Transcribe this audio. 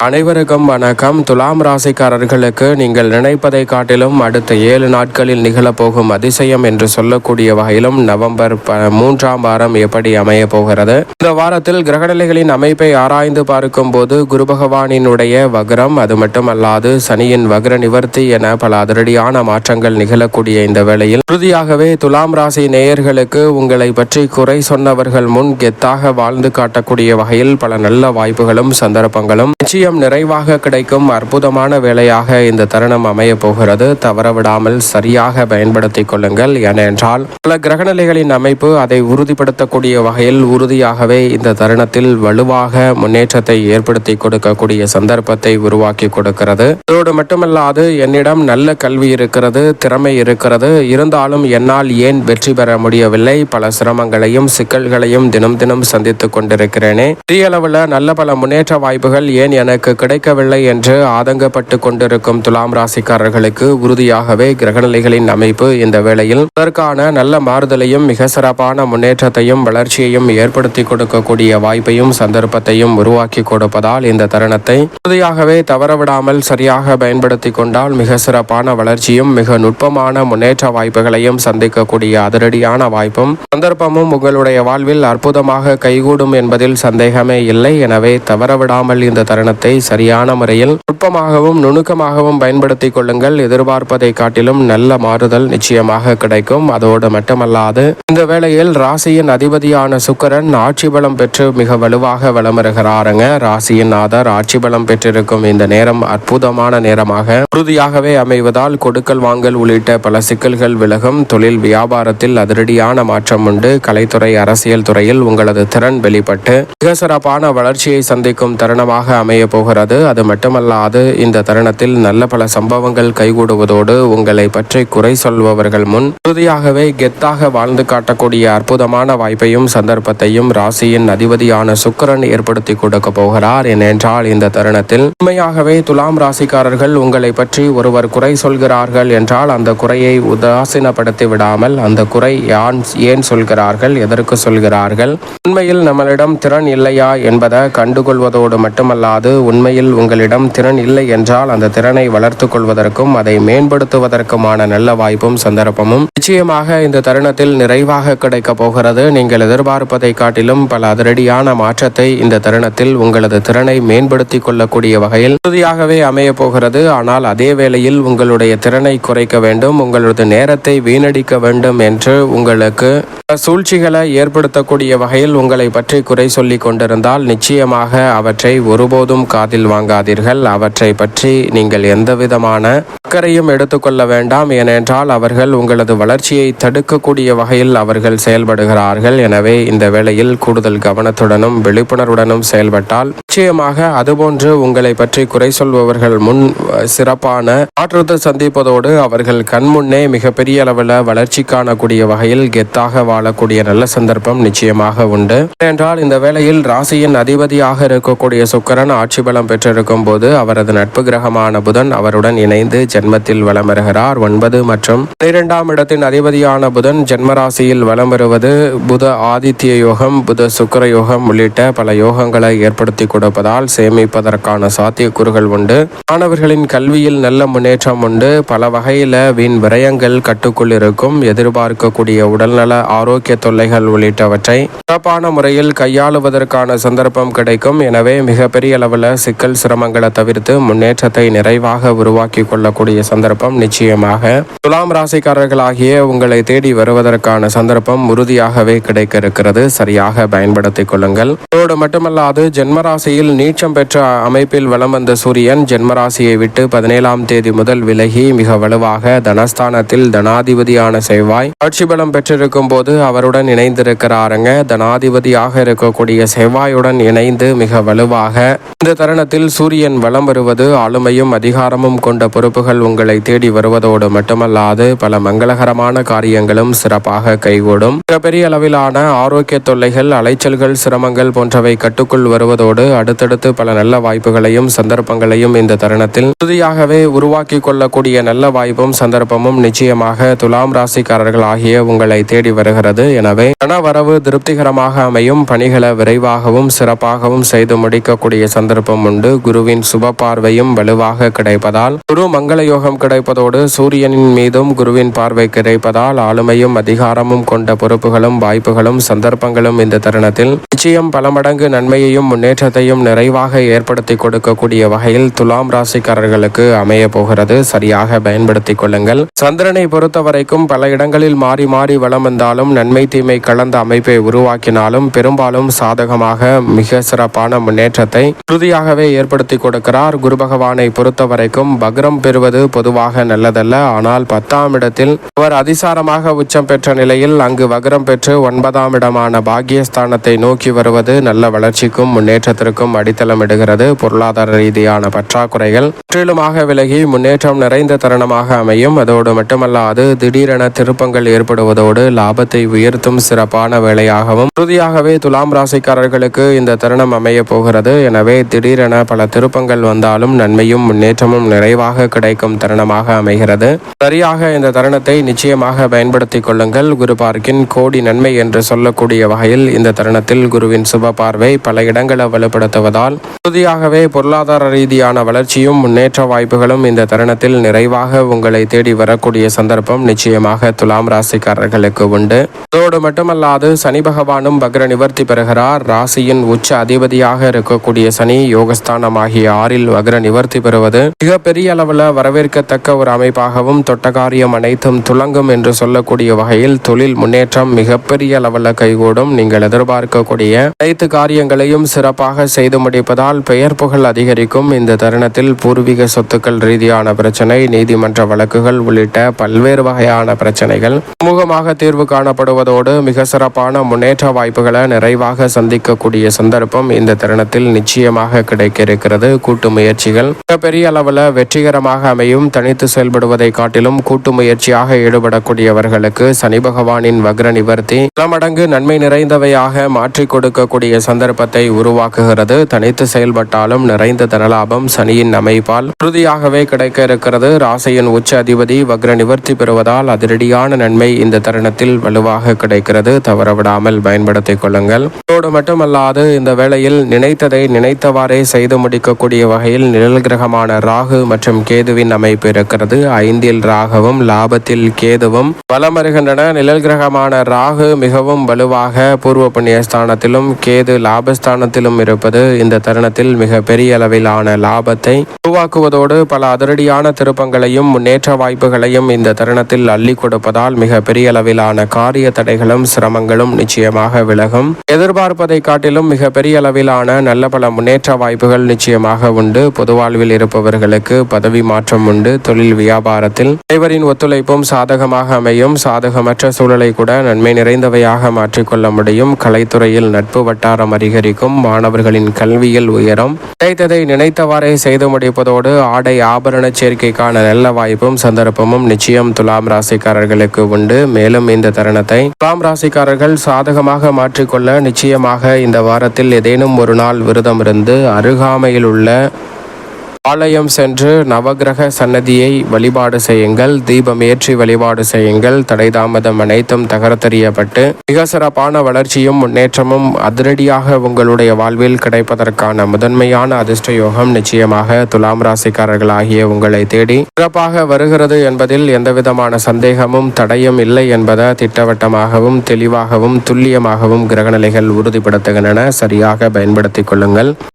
அனைவருக்கும் வணக்கம். துலாம் ராசிக்காரர்களுக்கு நீங்கள் நினைப்பதை காட்டிலும் அடுத்த ஏழு நாட்களில் நிகழப்போகும் அதிசயம் என்று சொல்லக்கூடிய வகையிலும் நவம்பர் ப- மூன்றாம் வாரம் எப்படி அமைய போகிறது? இந்த வாரத்தில் கிரகநிலைகளின் அமைப்பை ஆராய்ந்து பார்க்கும் போது குரு பகவானினுடைய வக்ரம் அது மட்டுமல்லாது சனியின் வக்ர நிவர்த்தி என பல அதிரடியான மாற்றங்கள் நிகழக்கூடிய இந்த வேளையில் உறுதியாகவே துலாம் ராசி நேயர்களுக்கு உங்களை பற்றி குறை சொன்னவர்கள் முன் கெத்தாக வாழ்ந்து காட்டக்கூடிய வகையில் பல நல்ல வாய்ப்புகளும் சந்தர்ப்பங்களும் நிச்சயம் நிறைவாக கிடைக்கும் அற்புதமான வேலையாக இந்த தருணம் அமைய போகிறது. தவறவிடாமல் சரியாக பயன்படுத்திக் கொள்ளுங்கள். ஏனென்றால் பல கிரகநிலைகளின் அமைப்பு அதை உறுதிப்படுத்தக்கூடிய வகையில் உறுதியாகவே இந்த தருணத்தில் வலுவாக முன்னேற்றத்தை ஏற்படுத்தி கொடுக்கக்கூடிய சந்தர்ப்பத்தை உருவாக்கி கொடுக்கிறது. இதோடு மட்டுமல்லாது என்னிடம் நல்ல கல்வி இருக்கிறது திறமை இருக்கிறது. இருந்தாலும் என்னால் ஏன் வெற்றி பெற முடியவில்லை? பல சிரமங்களையும் சிக்கல்களையும் தினம் தினம் சந்தித்துக் கொண்டிருக்கிறேனே. பெரிய அளவில் நல்ல பல முன்னேற்ற வாய்ப்புகள் ஏன் எனக்கு கிடைக்கவில்லை என்று ஆதங்கப்பட்டு கொண்டிருக்கும் துலாம் ராசிக்காரர்களுக்கு உறுதியாகவே கிரகநிலைகளின் அமைப்பு இந்த வேளையில் அதற்கான நல்ல மாறுதலையும் மிக சிறப்பான முன்னேற்றத்தையும் வளர்ச்சியையும் ஏற்படுத்தி கொடுக்கக்கூடிய வாய்ப்பையும் சந்தர்ப்பத்தையும் உருவாக்கி கொடுப்பதால் இந்த தருணத்தை உறுதியாகவே தவறவிடாமல் சரியாக பயன்படுத்தி கொண்டால் மிக சிறப்பான வளர்ச்சியும் மிக நுட்பமான முன்னேற்ற வாய்ப்புகளையும் சந்திக்கக்கூடிய அதிரடியான வாய்ப்பும் சந்தர்ப்பமும் உங்களுடைய வாழ்வில் அற்புதமாக கைகூடும் என்பதில் சந்தேகமே இல்லை. எனவே தவறவிடாமல் இந்த தருணத்தை சரியான முறையில் நுட்பமாகவும் நுணுக்கமாகவும் பயன்படுத்திக் கொள்ளுங்கள். எதிர்பார்ப்பதை காட்டிலும் நல்ல மாறுதல் நிச்சயமாக கிடைக்கும். அதோடு மட்டுமல்லாது இந்த வேளையில் ராசியின் அதிபதியான சுக்கிரன் ஆட்சி பலம் பெற்று மிக வலுவாக வலம் வருகிறாருங்க ராசியின் ஆதார் ஆட்சி பலம் பெற்றிருக்கும் இந்த நேரம் அற்புதமான நேரமாக உறுதியாகவே அமைவதால் கொடுக்கல் வாங்கல் உள்ளிட்ட பல சிக்கல்கள் விலகும். தொழில் வியாபாரத்தில் அதிரடியான மாற்றம் உண்டு. கலைத்துறை அரசியல் துறையில் உங்களது திறன் வெளிப்பட்டு மிக சிறப்பான வளர்ச்சியை சந்திக்கும் தருணமாக அமைய போகிறது. அது மட்டுமல்லாது இந்த தருணத்தில் நல்ல பல சம்பவங்கள் கைகூடுவதோடு உங்களை பற்றி குறை சொல்பவர்கள் முன் உறுதியாகவே கெத்தாக வாழ்ந்து காட்டக்கூடிய அற்புதமான வாய்ப்பையும் சந்தர்ப்பத்தையும் ராசியின் அதிபதியான சுக்கரன் ஏற்படுத்தி கொடுக்க போகிறார். ஏனென்றால் இந்த தருணத்தில் உண்மையாகவே துலாம் ராசிக்காரர்கள் உங்களை பற்றி ஒருவர் குறை சொல்கிறார்கள் என்றால் அந்த குறையை உதாசீனப்படுத்தி விடாமல் அந்த குறை யான் ஏன் சொல்கிறார்கள் எதற்கு சொல்கிறார்கள் உண்மையில் நம்மளிடம் திறன் இல்லையா என்பதை கண்டுகொள்வதோடு மட்டுமல்லாது உண்மையில் உங்களிடம் திறன் இல்லை என்றால் அந்த திறனை வளர்த்து கொள்வதற்கும் அதை மேம்படுத்துவதற்குமான நல்ல வாய்ப்பும் சந்தர்ப்பமும் நிச்சயமாக இந்த தருணத்தில் நிறைவாக கிடைக்கப் போகிறது. நீங்கள் எதிர்பார்ப்பதை காட்டிலும் பல அதிரடியான மாற்றத்தை இந்த தருணத்தில் உங்களது திறனை மேம்படுத்திக் கொள்ளக்கூடிய வகையில் உறுதியாகவே அமைய போகிறது. ஆனால் அதே வேளையில் உங்களுடைய திறனை குறைக்க வேண்டும் உங்களது நேரத்தை வீணடிக்க வேண்டும் என்று உங்களுக்கு சூழ்ச்சிகளை ஏற்படுத்தக்கூடிய வகையில் உங்களை பற்றி குறை சொல்லிக் கொண்டிருந்தால் நிச்சயமாக அவற்றை ஒருபோதும் காதில் வாங்காதீர்கள். அவற்றை பற்றி நீங்கள் எந்தவிதமான அக்கறையும் எடுத்துக்கொள்ள வேண்டாம். ஏனென்றால் அவர்கள் உங்களது வளர்ச்சியை தடுக்கக்கூடிய வகையில் அவர்கள் செயல்படுகிறார்கள். எனவே இந்த வேளையில் கூடுதல் கவனத்துடனும் விழிப்புணர்வுடனும் செயல்பட்டால் நிச்சயமாக அதுபோன்று உங்களை பற்றி குறை சொல்பவர்கள் முன் சிறப்பான மாற்றத்தை சந்திப்பதோடு அவர்கள் கண்முன்னே மிகப்பெரிய அளவில் வளர்ச்சி காணக்கூடிய வகையில் கெத்தாக வாழக்கூடிய நல்ல சந்தர்ப்பம் நிச்சயமாக உண்டு. ஏனென்றால் இந்த வேளையில் ராசியின் அதிபதியாக இருக்கக்கூடிய சுக்கரன் ஆட்சி பலம் பெற்றிருக்கும் போது அவரது நட்பு கிரகமான புதன் அவருடன் இணைந்து ஜென்மத்தில் வலம் வருகிறார். ஒன்பது மற்றும் பனிரெண்டாம் இடத்தின் அதிபதியான புதன் ஜென்மராசியில் வலம் வருவது புத ஆதித்ய யோகம் புத சுக்கிர யோகம் உள்ளிட்ட பல யோகங்களை ஏற்படுத்தி கொடுப்பதால் சேமிப்பதற்கான சாத்தியக்கூறுகள் உண்டு. மாணவர்களின் கல்வியில் நல்ல முன்னேற்றம் உண்டு. பல வகையில வீண் விரயங்கள் கட்டுக்குள் இருக்கும். எதிர்பார்க்கக்கூடிய உடல்நல ஆரோக்கிய தொல்லைகள் உள்ளிட்டவற்றை சிறப்பான முறையில் கையாளுவதற்கான சந்தர்ப்பம் கிடைக்கும். எனவே மிகப்பெரிய அளவில் சிக்கல் சிரமங்களை தவிர்த்து முன்னேற்றத்தை நிறைவாக உருவாக்கி கொள்ளக்கூடிய சந்தர்ப்பம் நிச்சயமாக. துலாம் ராசிக்காரர்களாகிய உங்களை தேடி வருவதற்கான சந்தர்ப்பம் உறுதியாகவே கிடைக்க இருக்கிறது சரியாக பயன்படுத்திக் கொள்ளுங்கள். அதோடு மட்டுமல்லாது ஜென்மராசியில் நீச்சம் பெற்ற அமைப்பில் வலம் வந்த சூரியன் ஜென்மராசியை விட்டு பதினேழாம் தேதி முதல் விலகி மிக வலுவாக தனஸ்தானத்தில் தனாதிபதியான செவ்வாய் ஆட்சி பலம் பெற்றிருக்கும் போது அவருடன் இணைந்திருக்கிறாருங்க. தனாதிபதியாக இருக்கக்கூடிய செவ்வாயுடன் இணைந்து மிக வலுவாக இந்த தருணத்தில் சூரியன் வலம் வருவது ஆளுமையும் அதிகாரமும் கொண்ட பொறுப்புகள் உங்களை தேடி வருவதோடு மட்டுமல்லாது பல மங்களகரமான காரியங்களும் சிறப்பாக கைகூடும். மிகப்பெரிய அளவிலான ஆரோக்கிய தொல்லைகள் அலைச்சல்கள் சிரமங்கள் போன்றவை கட்டுக்குள் வருவதோடு அடுத்தடுத்து பல நல்ல வாய்ப்புகளையும் சந்தர்ப்பங்களையும் இந்த தருணத்தில் உறுதியாகவே உருவாக்கி கொள்ளக்கூடிய நல்ல வாய்ப்பும் சந்தர்ப்பமும் நிச்சயமாக துலாம் ராசிக்காரர்கள் ஆகிய உங்களை தேடி வருகிறது. எனவே பண வரவு திருப்திகரமாக அமையும் பணிகளை விரைவாகவும் சிறப்பாகவும் செய்து முடிக்கக்கூடிய சந்தர்ப்பம் சந்தர்ப்பம் உண்டு. குருவின் சுப பார்வையும் வலுவாக கிடைப்பதால் குரு மங்கள யோகம் கிடைப்பதோடு சூரியனின் மீதும் குருவின் பார்வை கிடைப்பதால் ஆளுமையும் அதிகாரமும் கொண்ட பொறுப்புகளும் வாய்ப்புகளும் சந்தர்ப்பங்களும் இந்த தருணத்தில் நிச்சயம் பல மடங்கு நன்மையையும் முன்னேற்றத்தையும் நிறைவாக ஏற்படுத்தி கொடுக்கக்கூடிய வகையில் துலாம் ராசிக்காரர்களுக்கு அமைய போகிறது. சரியாக பயன்படுத்திக் கொள்ளுங்கள். சந்திரனை பொறுத்த வரைக்கும் பல இடங்களில் மாறி மாறி வலம் வந்தாலும் நன்மை தீமை கலந்த அமைப்பை உருவாக்கினாலும் பெரும்பாலும் சாதகமாக மிக சிறப்பான முன்னேற்றத்தை உறுதியாகவே ஏற்படுத்தி கொடுக்கிறார். குரு பகவானை பொறுத்த வரைக்கும் பக்ரம் பெறுவது பொதுவாக நல்லதல்ல. ஆனால் பத்தாம் இடத்தில் அவர் அதிசாரமாக உச்சம் பெற்ற நிலையில் அங்கு வக்ரம் பெற்று ஒன்பதாம் இடமான பாக்கியஸ்தானத்தை நோக்கி வருவது நல்ல வளர்ச்சிக்கும் முன்னேற்றத்திற்கும் அடித்தளமிடுகிறது பொருளாதார ரீதியான பற்றாக்குறைகள் முற்றிலுமாக விலகி முன்னேற்றம் நிறைந்த தருணமாக அமையும். அதோடு மட்டுமல்லாது திடீரென திருப்பங்கள் ஏற்படுவதோடு லாபத்தை உயர்த்தும் சிறப்பான வேலையாகவும் உறுதியாகவே துலாம் ராசிக்காரர்களுக்கு இந்த தருணம் அமைய போகிறது. எனவே திடீரென பல திருப்பங்கள் வந்தாலும் நன்மையும் முன்னேற்றமும் நிறைவாக கிடைக்கும் தருணமாக அமைகிறது. சரியாக இந்த தருணத்தை நிச்சயமாக பயன்படுத்திக் கொள்ளுங்கள். குரு பார்க்கின் கோடி நன்மை என்று சொல்லக்கூடிய வகையில் இந்த தருணத்தில் குருவின் சுப பார்வை பல இடங்களை வலுப்படுத்துவதால் உறுதியாகவே பொருளாதார ரீதியான வளர்ச்சியும் முன்னேற்ற வாய்ப்புகளும் இந்த தருணத்தில் நிறைவாக உங்களை தேடி வரக்கூடிய சந்தர்ப்பம் நிச்சயமாக துலாம் ராசிக்காரர்களுக்கு உண்டு. அதோடு மட்டுமல்லாது சனி பகவானும் பக்ர நிவர்த்தி பெறுகிறார். ராசியின் உச்ச அதிபதியாக இருக்கக்கூடிய சனி யோகஸ்தானம் ஆகிய ஆறில் வக்ர நிவர்த்தி பெறுவது மிகப்பெரிய அளவில் வரவேற்கத்தக்க ஒரு அமைப்பாகவும் தொட்ட காரியம் அனைத்தும் துலங்கும் என்று சொல்லக்கூடிய வகையில் தொழில் முன்னேற்றம் மிகப்பெரிய அளவில் கைகூடும். நீங்கள் எதிர்பார்க்கக்கூடிய அனைத்து காரியங்களையும் சிறப்பாக செய்து முடிப்பதால் பெயர் புகழ் அதிகரிக்கும். இந்த தருணத்தில் பூர்வீக சொத்துக்கள் ரீதியான பிரச்சனை நீதிமன்ற வழக்குகள் உள்ளிட்ட பல்வேறு வகையான பிரச்சனைகள் சுமூகமாக தீர்வு காணப்படுவதோடு மிக சிறப்பான முன்னேற்ற வாய்ப்புகளை நிறைவாக சந்திக்கக்கூடிய சந்தர்ப்பம் இந்த தருணத்தில் நிச்சயமாக கிடைக்க இருக்கிறது கூட்டு முயற்சிகள் மிகப்பெரிய அளவில் வெற்றிகரமாக அமையும். தனித்து செயல்படுவதை காட்டிலும் கூட்டு முயற்சியாக ஈடுபடக்கூடியவர்களுக்கு சனி பகவானின் வக்ர நிவர்த்தி பல மடங்கு நன்மை நிறைந்தவையாக மாற்றி கொடுக்கக்கூடிய சந்தர்ப்பத்தை உருவாக்குகிறது. தனித்து செயல்பட்டாலும் நிறைந்த தனலாபம் சனியின் அமைப்பால் உறுதியாகவே கிடைக்க இருக்கிறது ராசியின் உச்ச அதிபதி வக்ர நிவர்த்தி பெறுவதால் அதிரடியான நன்மை இந்த தருணத்தில் வலுவாக கிடைக்கிறது. தவறவிடாமல் பயன்படுத்திக் கொள்ளுங்கள். அதோடு மட்டுமல்லாது இந்த வேளையில் நினைத்ததை நினைத்தவாறு செய்து முடிக்கக்கூடிய வகையில் நிழல் கிரகமான ராகு மற்றும் கேதுவின் அமைப்பு இருக்கிறது. ஐந்தில் ராகவும் லாபத்தில் கேதுவும் வலம் வருகின்றன. நிழல் கிரகமான ராகு மிகவும் வலுவாக பூர்வ புண்ணிய ஸ்தானத்திலும் கேது லாபஸ்தானத்திலும் இருப்பது இந்த தருணத்தில் மிக பெரிய அளவிலான லாபத்தை உருவாக்குவதோடு பல அதிரடியான திருப்பங்களையும் முன்னேற்ற வாய்ப்புகளையும் இந்த தருணத்தில் அள்ளி கொடுப்பதால் மிக பெரிய அளவிலான காரிய தடைகளும் சிரமங்களும் நிச்சயமாக விலகும். எதிர்பார்ப்பதை காட்டிலும் மிக பெரிய அளவிலான நல்ல பல முன்னேற்ற வாய்ப்புகள் நிச்சயமாக உண்டு. பொது வாழ்வில் இருப்பவர்களுக்கு பதவி மாற்றம் உண்டு. தொழில் வியாபாரத்தில் அனைவரின் ஒத்துழைப்பும் சாதகமாக அமையும். சாதகமற்ற சூழலை கூட நன்மை நிறைந்தவையாக மாற்றிக்கொள்ள முடியும். கலைத்துறையில் நட்பு வட்டாரம் அதிகரிக்கும். மாணவர்களின் கல்வியில் உயரும். நினைத்ததை நினைத்தவாறே செய்து முடிப்பதோடு ஆடை ஆபரண சேர்க்கைக்கான நல்ல வாய்ப்பும் சந்தர்ப்பமும் நிச்சயம் துலாம் ராசிக்காரர்களுக்கு உண்டு. மேலும் இந்த தருணத்தை துலாம் ராசிக்காரர்கள் சாதகமாக மாற்றிக்கொள்ள நிச்சயமாக இந்த வாரத்தில் ஏதேனும் ஒரு நாள் விரதம் இருந்து அருகாமையில் உள்ள ஆலயம் சென்று நவகிரக சன்னதியை வழிபாடு செய்யுங்கள் தீபம் ஏற்றி வழிபாடு செய்யுங்கள். தடை தாமதம் அனைத்தும் தகரத்தெறியப்பட்டு மிக சிறப்பான வளர்ச்சியும் முன்னேற்றமும் அதிரடியாக உங்களுடைய வாழ்வில் கிடைப்பதற்கான முதன்மையான அதிர்ஷ்ட யோகம் நிச்சயமாக துலாம் ராசிக்காரர்கள் ஆகிய உங்களை தேடி சிறப்பாக வருகிறது என்பதில் எந்தவிதமான சந்தேகமும் தடையும் இல்லை என்பதை திட்டவட்டமாகவும் தெளிவாகவும் துல்லியமாகவும் கிரகநிலைகள் உறுதிப்படுத்துகின்றன. சரியாக பயன்படுத்திக் கொள்ளுங்கள்.